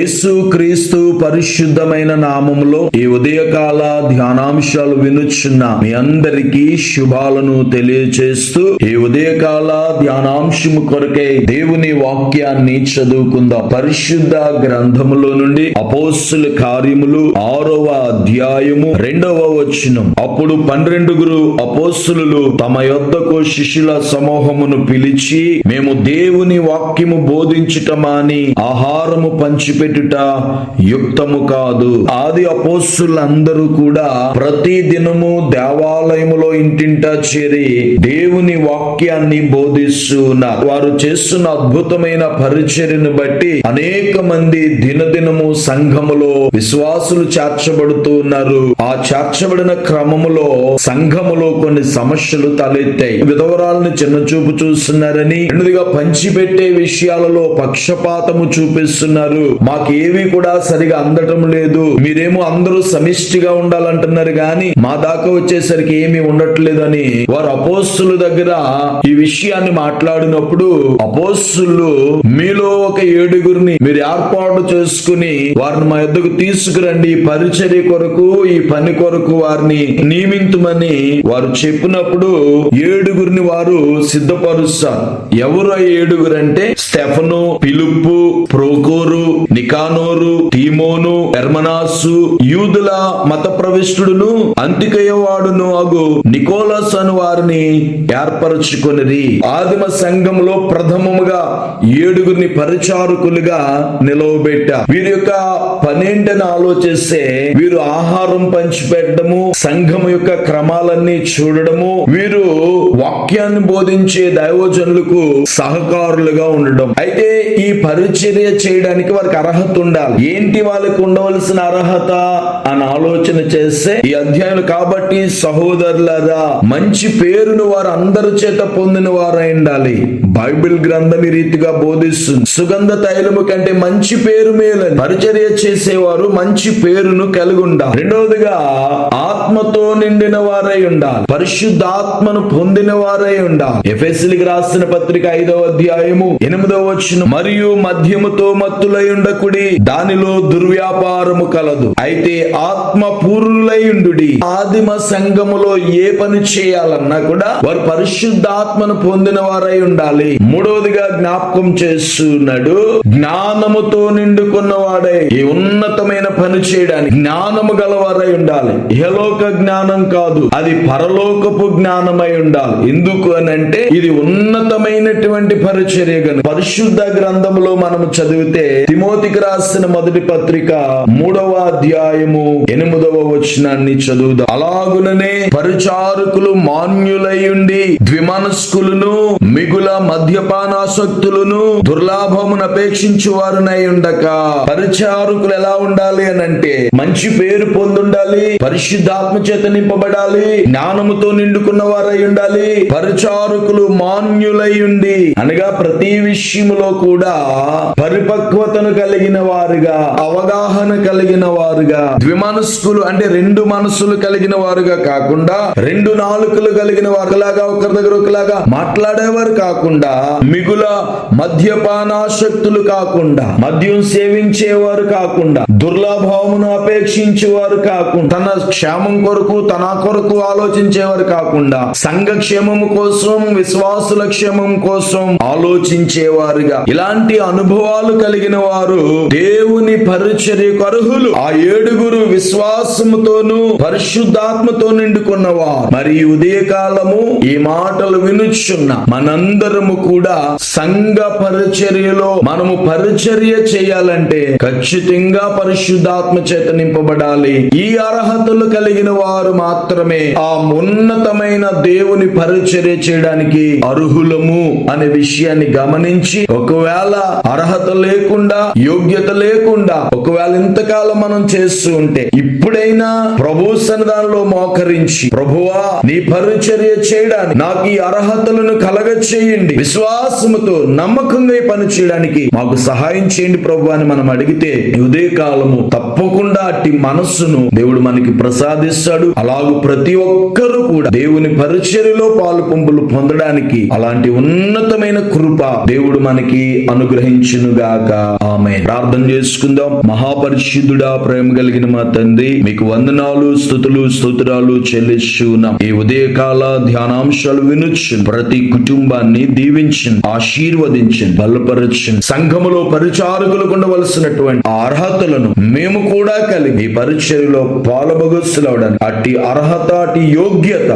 యేసుక్రీస్తు పరిశుద్ధమైన నామములో ఈ ఉదయకాల ధ్యానాంశాలు వినుచున్న మీ అందరికీ శుభాలను తెలియచేస్తూ ఈ ఉదయకాల ధ్యానాంశము కొరకై దేవుని వాక్యాన్ని చదువుకుందాం. పరిశుద్ధ గ్రంథములో నుండి అపోస్తుల కార్యములు ఆరవ అధ్యాయము రెండవ వచనం. అప్పుడు పన్నెండుగురు అపోస్తులు తమ యొద్దకు శిష్యుల సమూహమును పిలిచి మేము దేవుని వాక్యము బోధించుటమాని ఆహారము పంచిపెట్టి పంచిపెట్టుట యుక్తము కాదు. ఆది అపోస్తులందరూ కూడా ప్రతి దినము దేవాలయములో ఇంటింట చేరి దేవుని వాక్యాన్ని బోధిస్తున్న వారు చేస్తున్న అద్భుతమైన పరిచర్యను బట్టి అనేక మంది దినదినము సంఘములో విశ్వాసులు చేర్చబడుతూ ఉన్నారు. ఆ చేర్చబడిన క్రమములో సంఘములో కొన్ని సమస్యలు తలెత్తాయి. విధవరాలను చిన్న చూపు చూస్తున్నారని రెండుదిగా పంచిపెట్టే విషయాలలో పక్షపాతము చూపిస్తున్నారు. మాకేవి కూడా సరిగా అందటం లేదు. మీరేమో అందరూ సమిష్టిగా ఉండాలంటున్నారు గాని మా దాకా వచ్చేసరికి ఏమీ ఉండట్లేదు అని వారు అపోస్తుల దగ్గర ఈ విషయాన్ని మాట్లాడినప్పుడు అపోస్తులు మీలో ఒక ఏడుగురిని మీరు ఏర్పాటు చేసుకుని వారిని మా యొద్దకు తీసుకురండి. పరిచర్య కొరకు ఈ పని కొరకు వారిని నియమించమని వారు చెప్పినప్పుడు ఏడుగురిని వారు సిద్ధపరుస్తారు. ఎవరు ఏడుగురు అంటే స్టెఫను పిలుపు ప్రోకోరు నికానోరు తీమోను హెర్మనాసు యూదుల మత ప్రవిష్టుడును అంతికయవాడును అగు నికోలస్ అను వారిని ఏర్పరచుకొనిరి. ఆదిమ సంఘంలో ప్రథమముగా ఏడుగురిని పరిచారకులుగా నిలవబెట్టారు వీరి యొక్క పనేంటని ఆలోచిస్తే వీరు ఆహారం పంచిపెట్టడము సంఘం యొక్క క్రమాలన్నీ చూడడము వీరు వాక్యాన్ని బోధించే దైవజనులకు సహకారులుగా ఉండడం. అయితే ఈ పరిచర్య చేయడానికి వారికి అర్హత ఉండాలి. ఏంటి వాళ్ళకి ఉండవలసిన అర్హత అని ఆలోచన చేస్తే ఈ అధ్యాయులు కాబట్టి సహోదరులరా మంచి పేరును వారు అందరి చేత పొందిన వారై ఉండాలి. బైబిల్ గ్రంథం ఈ రీతిగా బోధిస్తుంది. సుగంధ తైలము కంటే మంచి పేరు మేలని పరిచర్య చేసేవారు మంచి పేరును కలిగి ఉండాలి. రెండవదిగా ఆత్మతో నిండిన వారై ఉండాలి పరిశుద్ధాత్మను పొందిన వారై ఉండాలి ఎఫెస్లికి రాసిన పత్రిక ఐదవ అధ్యాయము ఎనిమిదవ వచ్చిన మరియు మద్యముతో మత్తులై ఉండకుడి దానిలో దుర్వ్యాపారము కలదు. అయితే ఆత్మ పూర్ణులై ఉండు ఆదిమ సంఘములో ఏ పని చేయాలన్నా కూడా వారు పరిశుద్ధాత్మను పొందిన వారై ఉండాలి మూడవదిగా జ్ఞాపకం చేస్తున్నాడు. జ్ఞానముతో నిండుకున్న వాడే ఈ ఉన్నతమైన పని చేయడానికి జ్ఞానము గలవారై ఉండాలి ఇహలోక జ్ఞానం కాదు. అది పరలోకపు జ్ఞానమై ఉండాలి. ఎందుకు అని అంటే ఇది ఉన్నతమైనటువంటి పరిచర్య గను పరిశుద్ధ గ్రంథములో మనం చదివితే తిమోతికి రాసిన మొదటి పత్రిక మూడవ అధ్యాయము ఎనిమిదవ వచనాన్ని చదువుదాం. అలాగుననే పరిచారకులు మాన్యులై ఉండి ద్విమనస్కులను మిగుల మద్యపానాసక్తులను దుర్లాభమును అపేక్షించు వారునై ఉండక. పరిచారకులు ఎలా ఉండాలి అని అంటే మంచి పేరు పొందుండాలి. పరిశుద్ధాత్మ చేతని నింపబడాలి. జ్ఞానముతో నిండుకున్న వారై ఉండాలి. పరిచారకులు మాన్యులై ఉండి అనగా ప్రతి విషయములో కూడా పరిపక్వతను కలిగిన వారుగా అవగాహన కలిగిన వారుగా ద్విమనస్కులు అంటే రెండు మనస్సులు కలిగిన వారుగా కాకుండా రెండు నాలుకలు కలిగిన వారులాగా ఒకరి దగ్గర ఒకలాగా మాట్లాడేవారు కాకుండా మిగుల మద్యపానాశక్తులు కాకుండా మద్యం సేవించేవారు కాకుండా దుర్లాభావమును అపేక్షించేవారు కాకుండా తన క్షేమం కొరకు తన కొరకు ఆలోచించేవారు కాకుండా సంఘక్షేమము కోసం విశ్వాసుల క్షేమం కోసం ఆలోచించేవారుగా. ఇలాంటి అనుభవాలు కలిగిన వారు దేవుని పరిచర్యకు అర్హులు. ఆ ఏడుగురు విశ్వాసముతోను పరిశుద్ధాత్మతో నిండుకున్నవారు. మరి ఉదయకాలము ఈ మాటలు వినుచున్న మనందరము కూడా సంఘ పరిచర్యలో మనము పరిచర్య చేయాలంటే ఖచ్చితంగా పరిశుద్ధాత్మ చేత నింపబడాలి. ఈ అర్హతలు కలిగిన వారు మాత్రమే. ఆ ఉన్నతమైన దేవుని పరిచర్య చేయడానికి అర్హులము అనే విషయాన్ని గమనించి ఒకవేళ అర్హత లేకుండా యోగ్యత లేకుండా ఒకవేళ ఇంతకాలం మనం చేస్తూ ఉంటే ఇప్పుడైనా ప్రభు సన్నిధానంలో మోకరించి ప్రభువా నీ పరిచర్య చేయడానికి నాకు ఈ అర్హతలను కలగ చేయండి విశ్వాసముతో నమ్మకంగా పని చేయడానికి మాకు సహాయం చేయండి ప్రభు అని మనం అడిగితే ఉదయ కాలము తప్పకుండా అట్టి మనస్సును దేవుడు మనకి ప్రసాదిస్తాడు. అలాగూ ప్రతి ఒక్కరూ కూడా దేవుని పరిచర్యలో పాలు పొంపులు పొందడానికి అలాంటి ఉన్నతమైన కృప దేవుడు మనకి అనుగ్రహించునుగాక. ఆమె ప్రార్థన చేసుకుందాం. మహాపరిశుద్ధుడా ప్రేమ కలిగిన మా తండ్రి మీకు వందనాలు స్థుతులు స్తోత్రాలు చెల్లిస్తున్నాం. ఈ ఉదయకాల ధ్యానాంశాలు వినొచ్చు ప్రతి కుటుంబాన్ని దీవించింది ఆశీర్వదించిన బలపరచింది సంఘములో పరిచారకులకు ఉండవలసినటువంటి అర్హతలను మేము కూడా కలిగి పరిచర్యలో పాలభగస్సులు అవడానికి అట్టి అర్హత అట్టి యోగ్యత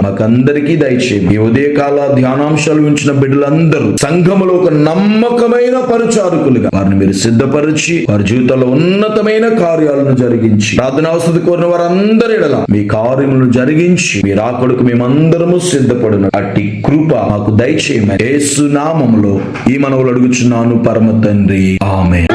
అందరికీ దయచేయండి. ఈ ఉదయకాల ధ్యానాంశాలు ఉంచిన బిడ్డలందరూ సంఘములో ఒక నమ్మకమైన పరిచారకులుగా వారిని మీరు సిద్ధపరిచి వారి జీవితంలో ఉన్నతమైన కార్యాలను జరిగించి ప్రార్థనావసతి కోరిన వారందరి ఎడల మీ కార్యములను జరిగించి మీ రాకడకు మేమందరము సిద్ధపడిన. అట్టి కృప మాకు దయచేయమని యేసు నామములో ఈ మనవులు అడుగుచున్నాను పరమ తండ్రి. ఆమె